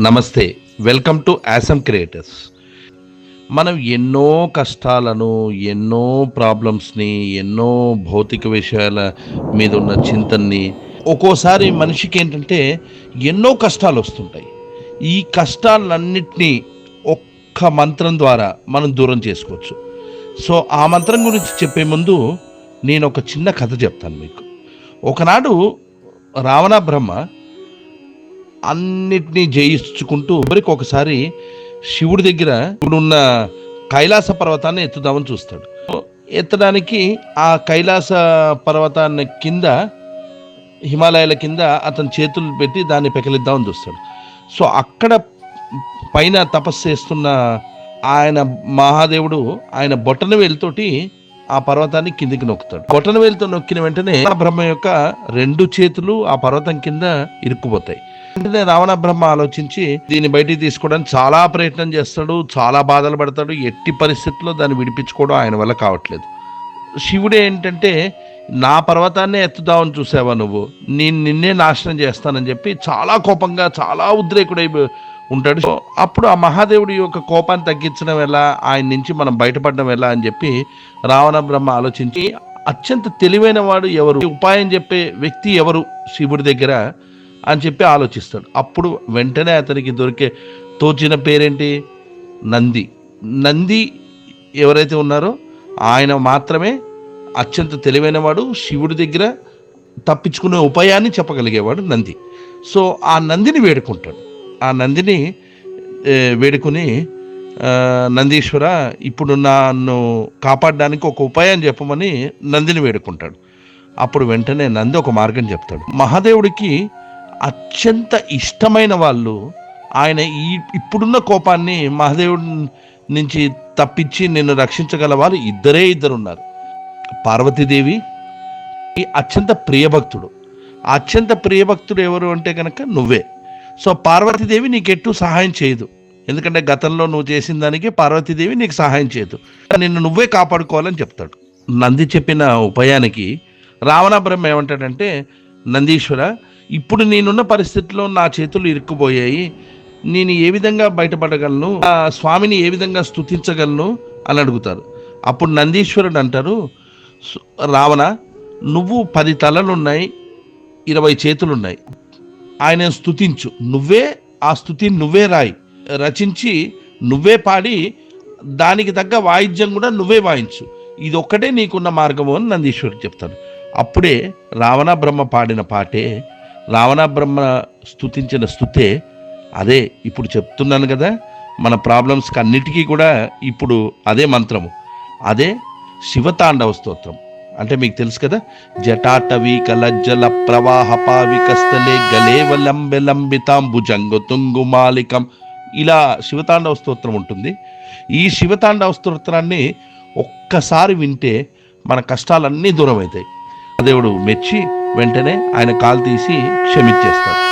నమస్తే welcome to యాసమ్ creators. మనం ఎన్నో కష్టాలను ఎన్నో ప్రాబ్లమ్స్ని ఎన్నో భౌతిక విషయాల మీద ఉన్న చింతన్ని ఒక్కోసారి మనిషికి ఏంటంటే ఎన్నో కష్టాలు వస్తుంటాయి. ఈ కష్టాలన్నింటినీ ఒక్క మంత్రం ద్వారా మనం దూరం చేసుకోవచ్చు. సో ఆ మంత్రం గురించి చెప్పే ముందు నేను ఒక చిన్న కథ చెప్తాను మీకు. ఒకనాడు రావణ బ్రహ్మ అన్నిటినీ జయించుకుంటూ ఎవరికి ఒకసారి శివుడి దగ్గర ఇప్పుడున్న కైలాస పర్వతాన్ని ఎత్తుదామని చూస్తాడు. ఎత్తడానికి ఆ కైలాస పర్వతాన్ని కింద హిమాలయాల కింద అతని చేతులు పెట్టి దాన్ని పెకలిద్దామని చూస్తాడు. సో అక్కడ పైన తపస్సు చేస్తున్న ఆయన మహాదేవుడు ఆయన బొట్టన వేలుతోటి ఆ పర్వతాన్ని కిందికి నొక్కుతాడు. బొట్టన నొక్కిన వెంటనే బ్రహ్మ యొక్క రెండు చేతులు ఆ పర్వతం కింద ఇరుక్కుపోతాయి. వెంటనే రావణ బ్రహ్మ ఆలోచించి దీన్ని బయటికి తీసుకోవడానికి చాలా ప్రయత్నం చేస్తాడు చాలా బాధలు పడతాడు ఎట్టి పరిస్థితుల్లో దాన్ని విడిపించుకోవడం ఆయన వల్ల కావట్లేదు. శివుడు ఏంటంటే నా పర్వతాన్నే ఎత్తుదామని చూసావా నువ్వు? నేను నిన్నే నాశనం చేస్తానని చెప్పి చాలా కోపంగా చాలా ఉద్రేకుడై ఉంటాడు. సో అప్పుడు ఆ మహాదేవుడి యొక్క కోపాన్ని తగ్గించడం ఎలా ఆయన నుంచి మనం బయటపడడం ఎలా అని చెప్పి రావణ బ్రహ్మ ఆలోచించి అత్యంత తెలివైన వాడు ఎవరు ఉపాయం చెప్పే వ్యక్తి ఎవరు శివుడి దగ్గర అని చెప్పి ఆలోచిస్తాడు. అప్పుడు వెంటనే అతనికి దొరికే తోచిన పేరేంటి? నంది. నంది ఎవరైతే ఉన్నారో ఆయన మాత్రమే అత్యంత తెలివైనవాడు శివుడి దగ్గర తప్పించుకునే ఉపాయాన్ని చెప్పగలిగేవాడు నంది. సో ఆ నందిని వేడుకుంటాడు. ఆ నందిని వేడుకుని నందీశ్వర ఇప్పుడు నన్ను కాపాడడానికి ఒక ఉపాయం చెప్పమని నందిని వేడుకుంటాడు. అప్పుడు వెంటనే నంది ఒక మార్గం చెప్తాడు. మహాదేవుడికి అత్యంత ఇష్టమైన వాళ్ళు ఆయన ఈ ఇప్పుడున్న కోపాన్ని మహాదేవుడి నుంచి తప్పించి నిన్ను రక్షించగల వాళ్ళు ఇద్దరే ఇద్దరు ఉన్నారు పార్వతీదేవి ఈ అత్యంత ప్రియభక్తుడు. అత్యంత ప్రియభక్తుడు ఎవరు అంటే కనుక నువ్వే. సో పార్వతీదేవి నీకెట్టు సహాయం చేయదు. ఎందుకంటే గతంలో నువ్వు చేసిన దానికి పార్వతీదేవి నీకు సహాయం చేయదు. నిన్ను నువ్వే కాపాడుకోవాలని చెప్తాడు. నంది చెప్పిన ఉపాయానికి రావణ బ్రహ్మ ఏమంటాడంటే నందీశ్వర ఇప్పుడు నేనున్న పరిస్థితిలో నా చేతులు ఇరుక్కుపోయాయి. నేను ఏ విధంగా బయటపడగలను? ఆ స్వామిని ఏ విధంగా స్తుతించగలను? అని అడుగుతారు. అప్పుడు నందీశ్వరుడు అంటారు రావణ నువ్వు పది తలలున్నాయి ఇరవై చేతులున్నాయి. ఆయన స్థుతించు నువ్వే ఆ స్థుతిని నువ్వే రాయి. రచించి నువ్వే పాడి దానికి తగ్గ వాయిద్యం కూడా నువ్వే వాయించు. ఇది ఒక్కటే నీకున్న మార్గము అని నందీశ్వరుడు చెప్తాడు. అప్పుడే రావణ బ్రహ్మ పాడిన పాటే రావణ బ్రహ్మ స్థుతించిన స్థుతే అదే ఇప్పుడు చెప్తున్నాను కదా మన ప్రాబ్లమ్స్కి అన్నిటికీ కూడా ఇప్పుడు అదే మంత్రము. అదే శివతాండవ స్తోత్రం. అంటే మీకు తెలుసు కదా జటాటవి కలజ్జల ప్రవాహ పావికస్థలే గలేవలంబె లంబితాంబుజంగు తుంగుమాలికం ఇలా శివతాండవ స్తోత్రం ఉంటుంది. ఈ శివతాండవ స్తోత్రాన్ని ఒక్కసారి వింటే మన కష్టాలన్నీ దూరం అవుతాయి దేవుడు మెచ్చి వెంటనే ఆయన కాలు తీసి క్షమించేస్తాడు.